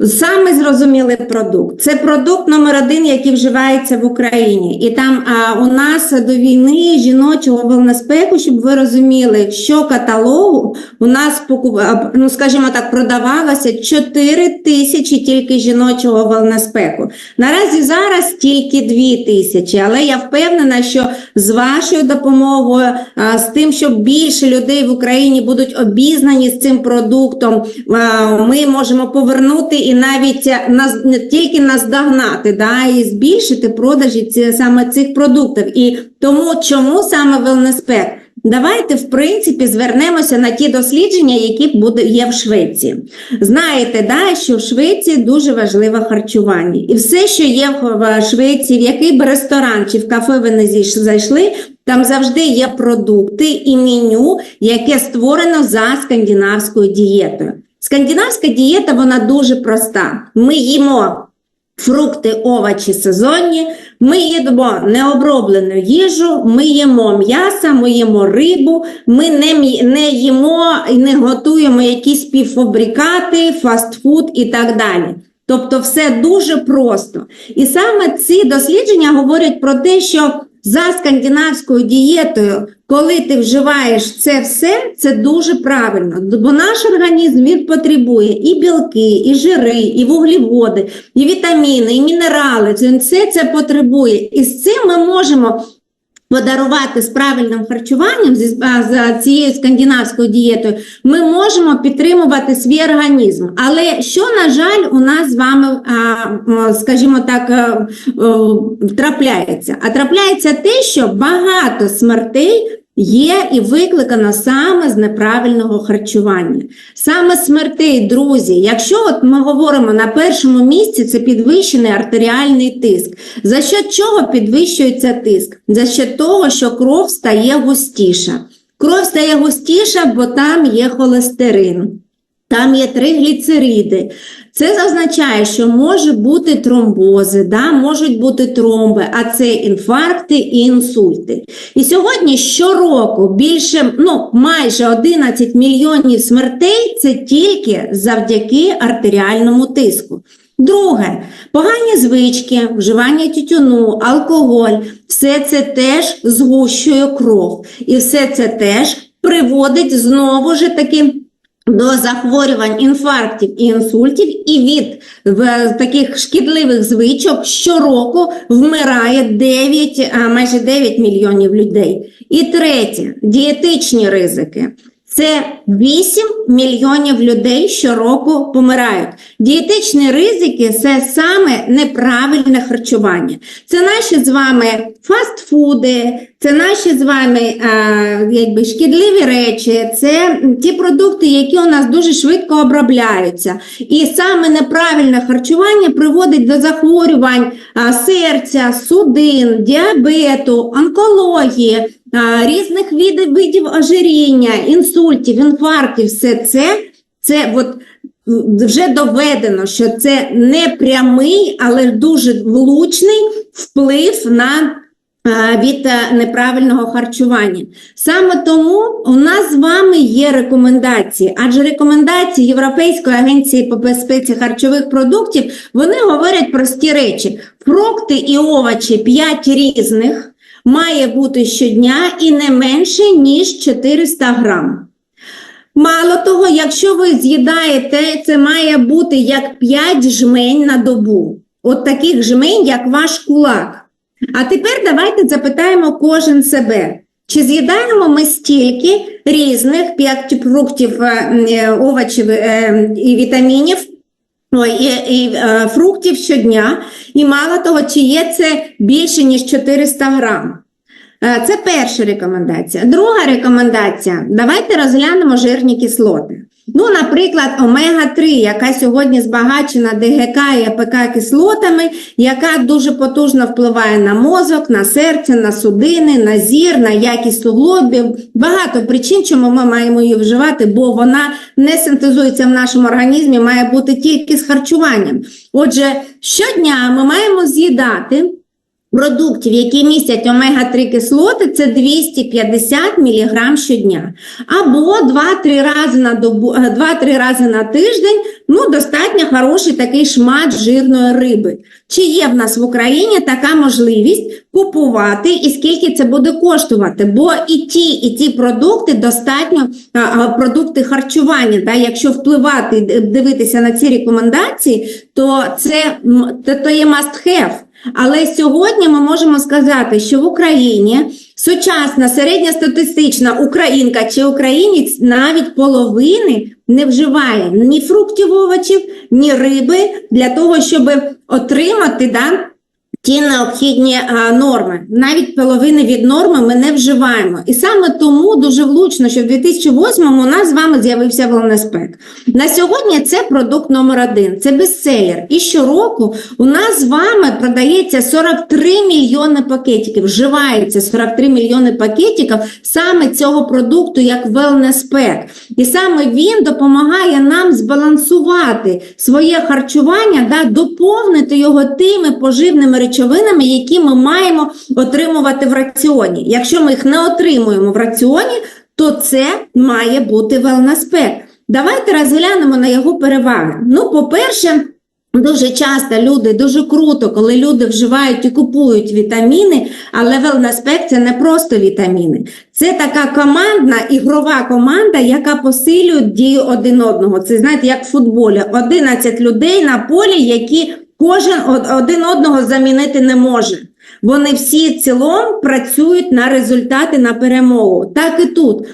Саме зрозумілий продукт. Це продукт номер один, який вживається в Україні. І там а, у нас до війни жіночого велнеспеку, щоб ви розуміли, що каталогу у нас ну, скажімо так, продавалося 4 тисячі тільки жіночого велнеспеку. Наразі зараз тільки 2 тисячі, але я впевнена, що з вашою допомогою, а, з тим, що більше людей в Україні будуть обізнані з цим продуктом, а, ми можемо повернути і навіть е, нас не тільки наздогнати, да, і збільшити продажі ці, саме цих продуктів. І тому чому саме велнеспек? Давайте, в принципі, звернемося на ті дослідження, які буде, є в Швеції. Знаєте, да, що в Швеції дуже важливе харчування. І все, що є в Швеції, в який би ресторан чи в кафе ви не зайшли, там завжди є продукти і меню, яке створено за скандинавською дієтою. Скандинавська дієта вона дуже проста. Ми їмо фрукти, овочі сезонні, ми їдемо необроблену їжу, ми їмо м'ясо, ми їмо рибу, ми не, не їмо і не готуємо якісь півфабрикати, фастфуд і так далі. Тобто все дуже просто. І саме ці дослідження говорять про те, що за скандинавською дієтою, коли ти вживаєш це все, це дуже правильно. Бо наш організм він потребує і білки, і жири, і вуглеводи, і вітаміни, і мінерали. Це все це потребує. І з цим ми можемо подарувати з правильним харчуванням зі з цією скандинавською дієтою, ми можемо підтримувати свій організм. Але що, на жаль, у нас з вами, скажімо так, е, е, трапляється? А трапляється те, що багато смертей. Є і викликано саме з неправильного харчування. Саме смертей, друзі. Якщо от ми говоримо на першому місці, це підвищений артеріальний тиск. За що чого підвищується тиск? За що того, що кров стає густіша. Кров стає густіша, бо там є холестерин. Там є тригліцериди. Це означає, що може бути тромбози, да, можуть бути тромби, а це інфаркти і інсульти. І сьогодні щороку більше, ну майже 11 мільйонів смертей це тільки завдяки артеріальному тиску. Друге, погані звички, вживання тютюну, алкоголь, все це теж згущує кров. І все це теж приводить знову ж таки до захворювань, інфарктів і інсультів, і від в, таких шкідливих звичок щороку вмирає 9, а, майже 9 мільйонів людей. І третє дієтичні ризики. Це 8 мільйонів людей щороку помирають. Дієтичні ризики це саме неправильне харчування. Це наші з вами фастфуди, це наші з вами а, якби шкідливі речі, це ті продукти, які у нас дуже швидко обробляються. І саме неправильне харчування приводить до захворювань а, серця, судин, діабету, онкології різних видів, видів ожиріння, інсультів, інфарктів, все це, це от вже доведено, що це не прямий, але дуже влучний вплив на від е, неправильного харчування. Саме тому у нас з вами є рекомендації, адже рекомендації Європейської агенції по безпеці харчових продуктів вони говорять прості речі: фрукти і овочі 5 різних має бути щодня і не менше, ніж 400 грам. Мало того, якщо ви з'їдаєте, це має бути як 5 жмень на добу. От таких жмень, як ваш кулак. А тепер давайте запитаємо кожен себе. Чи з'їдаємо ми стільки різних 5 фруктів, е, е, овочів е, і вітамінів, і, і е, фруктів щодня, і мало того, чи є це більше, ніж 400 грам. Е, Це перша рекомендація. Друга рекомендація: давайте розглянемо жирні кислоти. Ну, наприклад, омега-3, яка сьогодні збагачена ДГК і АПК кислотами, яка дуже потужно впливає на мозок, на серце, на судини, на зір, на якість суглобів. Багато причин, чому ми маємо її вживати, бо вона не синтезується в нашому організмі, має бути тільки з харчуванням. Отже, щодня ми маємо з'їдати продуктів, які містять омега-3 кислоти, це 250 мг щодня. Або 2-3 рази на добу, 2-3 рази на тиждень, ну, достатньо хороший такий шмат жирної риби. Чи є в нас в Україні така можливість купувати і скільки це буде коштувати? Бо і ті, і ті продукти достатньо продукти харчування. Да? Якщо впливати дивитися на ці рекомендації, то це то є must have. Але сьогодні ми можемо сказати, що в Україні сучасна середньостатистична українка чи українець навіть половини не вживає ні фруктів, овочів, ні риби для того, щоб отримати да, ті необхідні а, норми. Навіть половини від норми ми не вживаємо. І саме тому дуже влучно, що в 2008-му у нас з вами з'явився Wellness На сьогодні це продукт номер один, це бестселер. І щороку у нас з вами продається 43 мільйони пакетиків, вживається 43 мільйони пакетиків саме цього продукту, як Pack. І саме він допомагає нам збалансувати своє харчування, да, доповнити його тими поживними речовинами, які ми маємо отримувати в раціоні. Якщо ми їх не отримуємо в раціоні, то це має бути Pack. Давайте розглянемо на його переваги. Ну, по-перше, Дуже часто люди, дуже круто, коли люди вживають і купують вітаміни, але Wellness – це не просто вітаміни. Це така командна, ігрова команда, яка посилює дію один одного. Це знаєте, як в футболі. 11 людей на полі, які кожен од- один одного замінити не може. Вони всі цілом працюють на результати, на перемогу. Так і тут.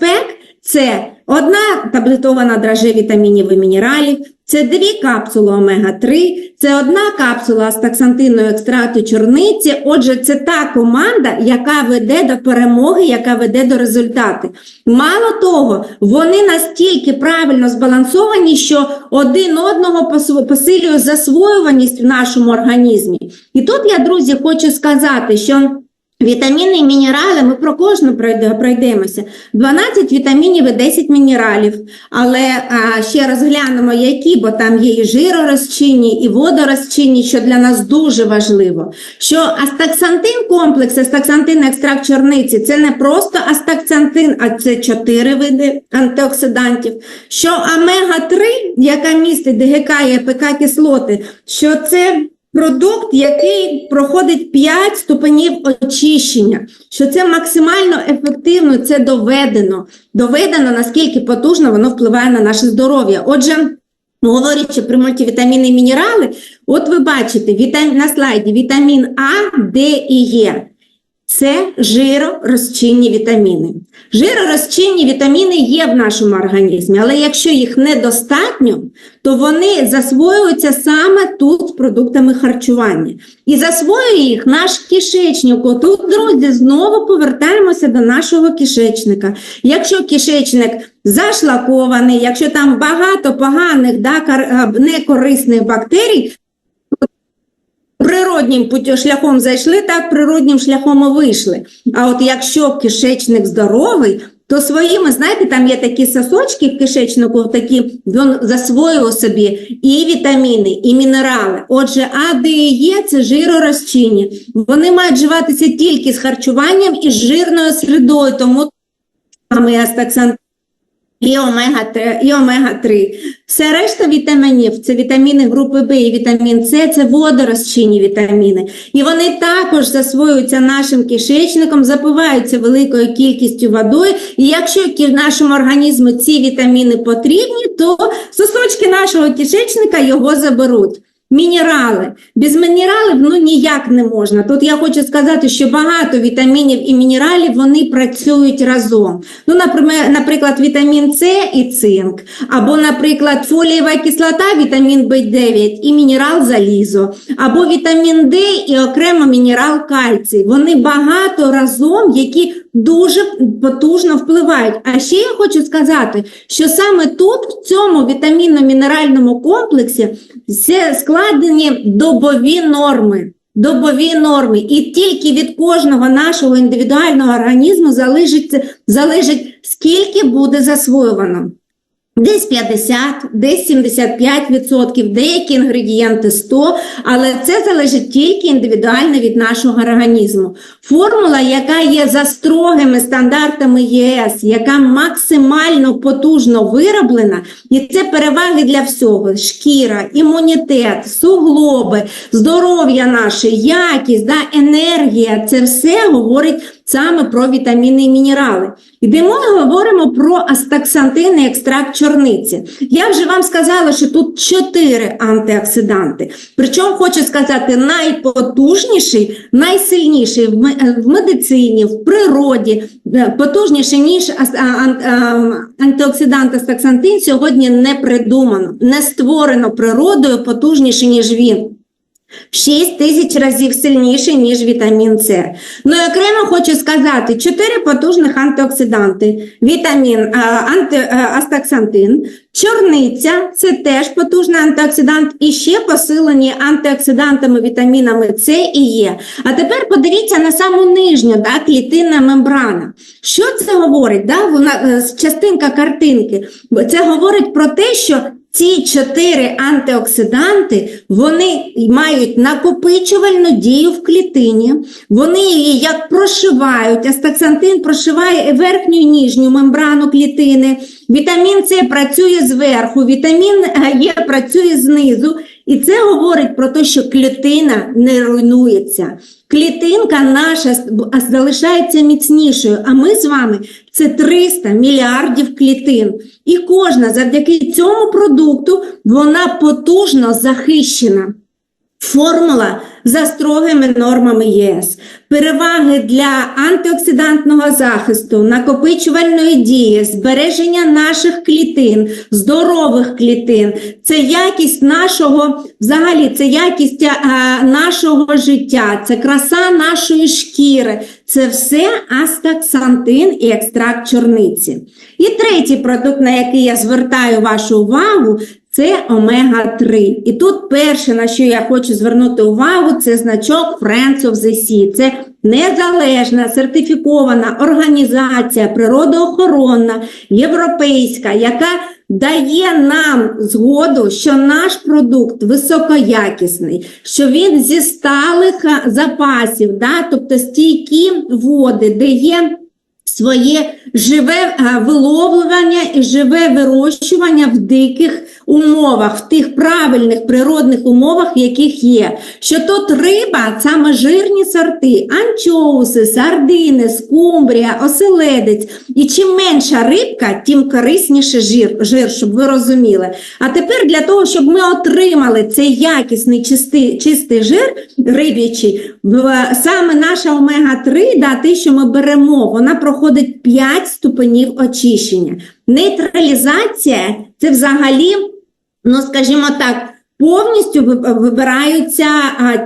Pack – це одна таблетована драже вітамінів і мінералів, це дві капсули омега-3, це одна капсула астаксантинного екстракту чорниці. Отже, це та команда, яка веде до перемоги, яка веде до результату. Мало того, вони настільки правильно збалансовані, що один одного посилює засвоюваність в нашому організмі. І тут я, друзі, хочу сказати, що Вітаміни і мінерали, ми про кожну пройдемося. 12 вітамінів і 10 мінералів. Але а, ще розглянемо, які, бо там є і жиророзчинні, і водорозчинні, що для нас дуже важливо. Що астаксантин комплекс, астаксантин екстракт чорниці, це не просто астаксантин, а це 4 види антиоксидантів. Що омега-3, яка містить ДГК і АПК кислоти, що це Продукт, який проходить 5 ступенів очищення, що це максимально ефективно, це доведено. Доведено, наскільки потужно воно впливає на наше здоров'я. Отже, говорячи про мультивітаміни і мінерали, от ви бачите вітам... на слайді вітамін А, Д і Е. Це жиророзчинні вітаміни. Жиророзчинні вітаміни є в нашому організмі, але якщо їх недостатньо, то вони засвоюються саме тут з продуктами харчування. І засвоює їх наш кишечник. Тут, друзі, знову повертаємося до нашого кишечника. Якщо кишечник зашлакований, якщо там багато поганих, да, некорисних бактерій, природнім шляхом зайшли, так природнім шляхом і вийшли. А от якщо кишечник здоровий, то своїми, знаєте, там є такі сосочки в кишечнику, такі він засвоює собі і вітаміни, і мінерали. Отже, А, Д і Е – це жиророзчинні. Вони мають вживатися тільки з харчуванням і з жирною середою, тому саме астаксан і омега-3, і омега-3. Все решта вітамінів, це вітаміни групи В і вітамін С, це водорозчинні вітаміни. І вони також засвоюються нашим кишечником, запиваються великою кількістю водою. І якщо нашому організму ці вітаміни потрібні, то сосочки нашого кишечника його заберуть. Мінерали. Без мінералів ну ніяк не можна. Тут я хочу сказати, що багато вітамінів і мінералів вони працюють разом. Ну, наприклад, вітамін С і цинк, або, наприклад, фолієва кислота, вітамін В9 і мінерал залізо, або вітамін Д і окремо мінерал кальцій. Вони багато разом, які дуже потужно впливають. А ще я хочу сказати, що саме тут, в цьому вітамінно-мінеральному комплексі, все складені добові норми. Добові норми, і тільки від кожного нашого індивідуального організму залежить, залежить скільки буде засвоювано. Десь 50, десь 75%, деякі інгредієнти 100, але це залежить тільки індивідуально від нашого організму. Формула, яка є за строгими стандартами ЄС, яка максимально потужно вироблена, і це переваги для всього: шкіра, імунітет, суглоби, здоров'я наше, якість, да, енергія це все говорить саме про вітаміни і мінерали. І говоримо про астаксантин і екстракт чорниці. Я вже вам сказала, що тут чотири антиоксиданти. Причому хочу сказати, найпотужніший, найсильніший в медицині, в природі, е, потужніший, ніж антиоксидант астаксантин сьогодні не придумано, не створено природою потужніше, ніж він. В 6 тисяч разів сильніший, ніж вітамін С. Ну і окремо хочу сказати, чотири потужних антиоксиданти. Вітамін а, анти, а, астаксантин, чорниця це теж потужний антиоксидант, і ще посилені антиоксидантами, вітамінами С і Е. А тепер подивіться на саму нижню, да, клітинна мембрана. Що це говорить? Да? Вона, е, частинка картинки. Це говорить про те, що ці чотири антиоксиданти вони мають накопичувальну дію в клітині, вони її як прошивають, астаксантин прошиває верхню і нижню мембрану клітини, вітамін С працює зверху, вітамін Е працює знизу, і це говорить про те, що клітина не руйнується. Клітинка наша залишається міцнішою, а ми з вами це 300 мільярдів клітин. І кожна завдяки цьому продукту вона потужно захищена. Формула за строгими нормами ЄС. Переваги для антиоксидантного захисту, накопичувальної дії, збереження наших клітин, здорових клітин. Це якість нашого, взагалі, це якість а, нашого життя, це краса нашої шкіри. Це все астаксантин і екстракт чорниці. І третій продукт, на який я звертаю вашу увагу, це омега-3. І тут перше, на що я хочу звернути увагу, це значок Friends of the Sea. Це незалежна сертифікована організація природоохоронна, європейська, яка дає нам згоду, що наш продукт високоякісний, що він зі сталих запасів, да, тобто стійкі води, де є своє живе виловлювання і живе вирощування в диких умовах, в тих правильних природних умовах, яких є. Що тут риба, саме жирні сорти, анчоуси, сардини, скумбрія, оселедець. І чим менша рибка, тим корисніше жир, жир, щоб ви розуміли. А тепер для того, щоб ми отримали цей якісний чистий, чистий жир риб'ячий, саме наша омега-3, да, те, що ми беремо, вона проходить 5 ступенів очищення. Нейтралізація це взагалі, ну скажімо так, повністю вибираються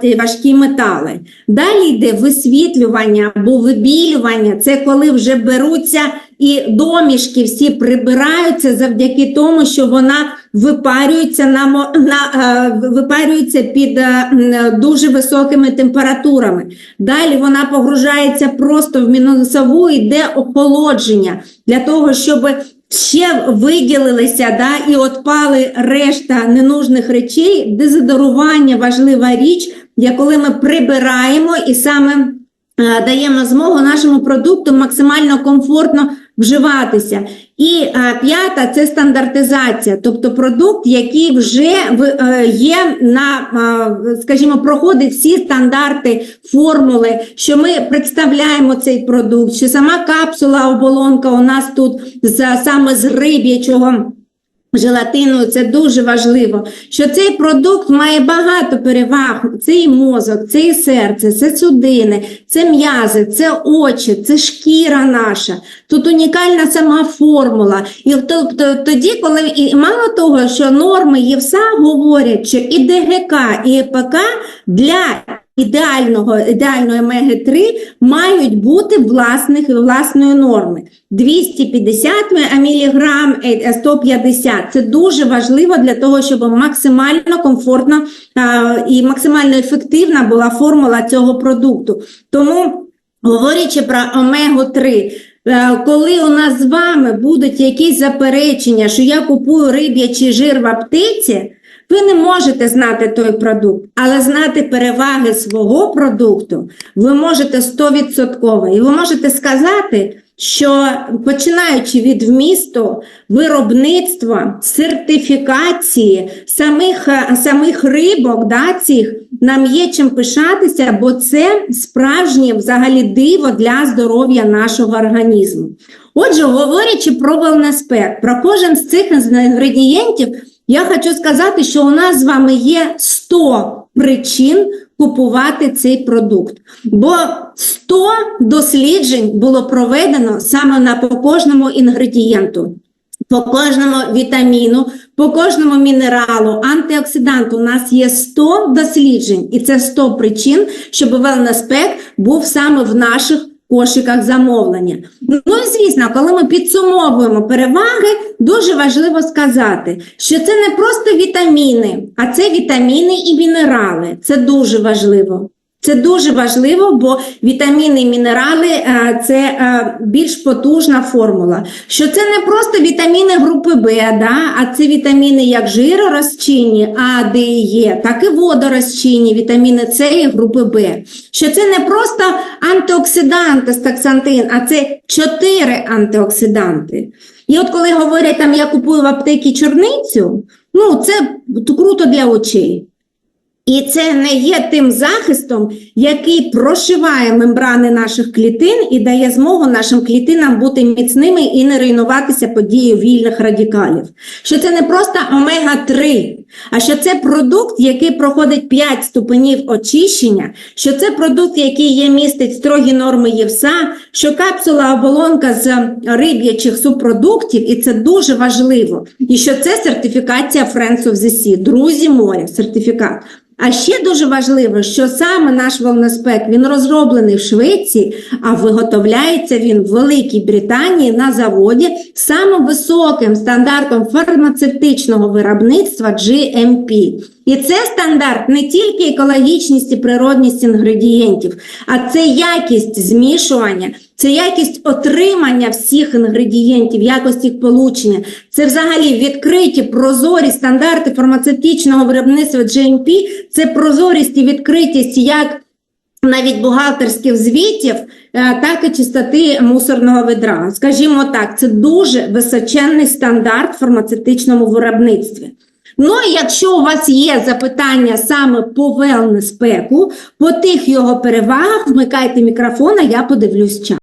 ті важкі метали. Далі йде висвітлювання або вибілювання. Це коли вже беруться і домішки всі прибираються завдяки тому, що вона випарюється на, на випарюється під е, дуже високими температурами. Далі вона погружається просто в мінусову, йде охолодження для того, щоб ще виділилися да, і отпали решта ненужних речей. Дезодорування важлива річ, я коли ми прибираємо і саме е, даємо змогу нашому продукту максимально комфортно вживатися. І е, п'ята це стандартизація, тобто продукт, який вже в- е, є на, е, скажімо, проходить всі стандарти формули, що ми представляємо цей продукт, що сама капсула, оболонка у нас тут саме з риб'ячого. Желатину це дуже важливо, що цей продукт має багато переваг. Це і мозок, це і серце, це судини, це м'язи, це очі, це шкіра наша. Тут унікальна сама формула. І тобто тоді, коли і мало того, що норми ЄВСА говорять, що і ДГК, і ЕПК для ідеального, ідеальної омеги-3 мають бути власних, власної норми. 250 міліграм, е, 150. Це дуже важливо для того, щоб максимально комфортно а, і максимально ефективна була формула цього продукту. Тому, говорячи про омегу-3, Е, Коли у нас з вами будуть якісь заперечення, що я купую риб'ячий жир в аптеці, ви не можете знати той продукт, але знати переваги свого продукту ви можете 100%. І ви можете сказати, що починаючи від вмісту, виробництва, сертифікації самих, самих рибок, да, цих, нам є чим пишатися, бо це справжнє взагалі диво для здоров'я нашого організму. Отже, говорячи про wellness про кожен з цих інгредієнтів, я хочу сказати, що у нас з вами є 100 причин купувати цей продукт. Бо 100 досліджень було проведено саме на по кожному інгредієнту. По кожному вітаміну, по кожному мінералу, антиоксиданту у нас є 100 досліджень, і це 100 причин, щоб pack був саме в наших кошиках замовлення. Ну і звісно, коли ми підсумовуємо переваги, дуже важливо сказати, що це не просто вітаміни, а це вітаміни і мінерали. Це дуже важливо. Це дуже важливо, бо вітаміни і мінерали е, це е, більш потужна формула. Що це не просто вітаміни групи Б, да? а це вітаміни як жиророзчинні, А, Д Е, так і водорозчинні, вітаміни С і групи Б. Що це не просто антиоксиданти стаксантин, а це чотири антиоксиданти. І от коли говорять, там я купую в аптекі чорницю, ну це круто для очей. І це не є тим захистом, який прошиває мембрани наших клітин і дає змогу нашим клітинам бути міцними і не руйнуватися подією вільних радикалів. Що це не просто омега-3, а що це продукт, який проходить 5 ступенів очищення, що це продукт, який є містить строгі норми ЄВСА, що капсула оболонка з риб'ячих субпродуктів, і це дуже важливо. І що це сертифікація Friends of the Sea, друзі моря, сертифікат. А ще дуже важливо, що саме наш wellness він розроблений в Швеції, а виготовляється він в Великій Британії на заводі самим високим стандартом фармацевтичного виробництва GMP. І це стандарт не тільки екологічність і природність інгредієнтів, а це якість змішування, це якість отримання всіх інгредієнтів, якість їх получення. Це взагалі відкриті прозорі стандарти фармацевтичного виробництва GMP, це прозорість і відкритість як навіть бухгалтерських звітів, е, так і чистоти мусорного ведра. Скажімо так, це дуже височенний стандарт в фармацевтичному виробництві. Ну, якщо у вас є запитання саме по велнеспеку спеку, по тих його перевагах, вмикайте мікрофон, а я подивлюсь час.